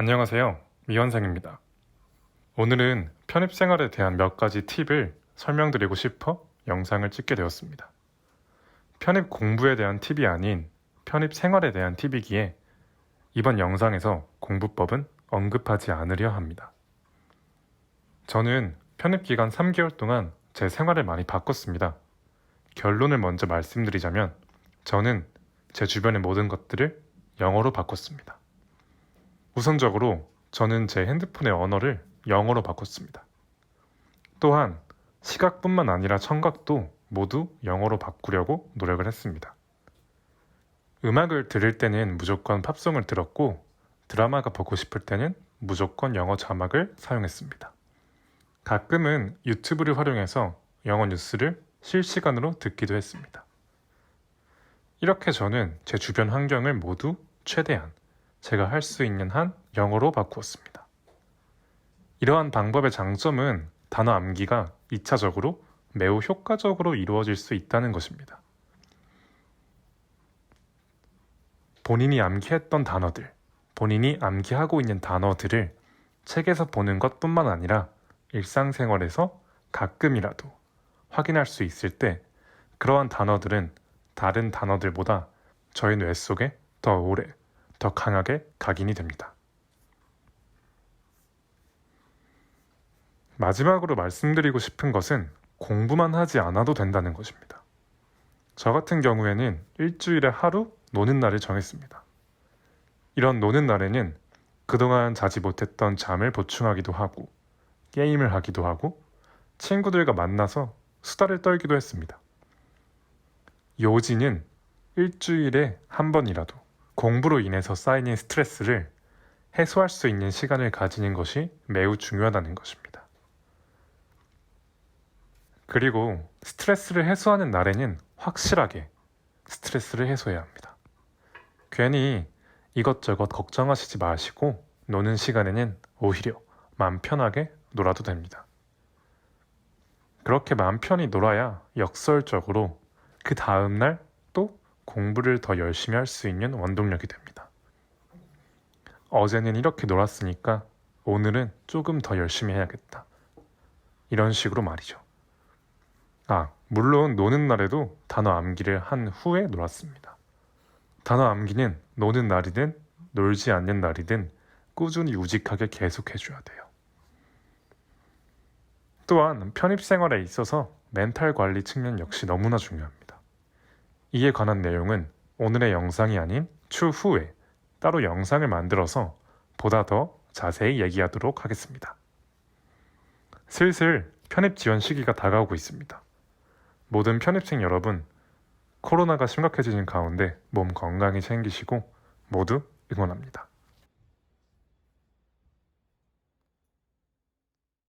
안녕하세요. 미원상입니다. 오늘은 편입 생활에 대한 몇 가지 팁을 설명드리고 싶어 영상을 찍게 되었습니다. 편입 공부에 대한 팁이 아닌 편입 생활에 대한 팁이기에 이번 영상에서 공부법은 언급하지 않으려 합니다. 저는 편입 기간 3개월 동안 제 생활을 많이 바꿨습니다. 결론을 먼저 말씀드리자면 저는 제 주변의 모든 것들을 영어로 바꿨습니다. 우선적으로 저는 제 핸드폰의 언어를 영어로 바꿨습니다. 또한 시각뿐만 아니라 청각도 모두 영어로 바꾸려고 노력을 했습니다. 음악을 들을 때는 무조건 팝송을 들었고 드라마가 보고 싶을 때는 무조건 영어 자막을 사용했습니다. 가끔은 유튜브를 활용해서 영어 뉴스를 실시간으로 듣기도 했습니다. 이렇게 저는 제 주변 환경을 모두 최대한 제가 할 수 있는 한 영어로 바꾸었습니다. 이러한 방법의 장점은 단어 암기가 2차적으로 매우 효과적으로 이루어질 수 있다는 것입니다. 본인이 암기했던 단어들, 본인이 암기하고 있는 단어들을 책에서 보는 것 뿐만 아니라 일상생활에서 가끔이라도 확인할 수 있을 때 그러한 단어들은 다른 단어들보다 저희 뇌 속에 더 오래, 더 강하게 각인이 됩니다. 마지막으로 말씀드리고 싶은 것은 공부만 하지 않아도 된다는 것입니다. 저 같은 경우에는 일주일에 하루 노는 날을 정했습니다. 이런 노는 날에는 그동안 자지 못했던 잠을 보충하기도 하고, 게임을 하기도 하고, 친구들과 만나서 수다를 떨기도 했습니다. 요지는 일주일에 한 번이라도 공부로 인해서 쌓이는 스트레스를 해소할 수 있는 시간을 가지는 것이 매우 중요하다는 것입니다. 그리고 스트레스를 해소하는 날에는 확실하게 스트레스를 해소해야 합니다. 괜히 이것저것 걱정하시지 마시고 노는 시간에는 오히려 마음 편하게 놀아도 됩니다. 그렇게 마음 편히 놀아야 역설적으로 그 다음날 또 공부를 더 열심히 할 수 있는 원동력이 됩니다. 어제는 이렇게 놀았으니까 오늘은 조금 더 열심히 해야겠다. 이런 식으로 말이죠. 아, 물론 노는 날에도 단어 암기를 한 후에 놀았습니다. 단어 암기는 노는 날이든 놀지 않는 날이든 꾸준히 우직하게 계속해줘야 돼요. 또한 편입 생활에 있어서 멘탈 관리 측면 역시 너무나 중요합니다. 이에 관한 내용은 오늘의 영상이 아닌 추후에 따로 영상을 만들어서 보다 더 자세히 얘기하도록 하겠습니다. 슬슬 편입 지원 시기가 다가오고 있습니다. 모든 편입생 여러분, 코로나가 심각해지는 가운데 몸 건강히 챙기시고 모두 응원합니다.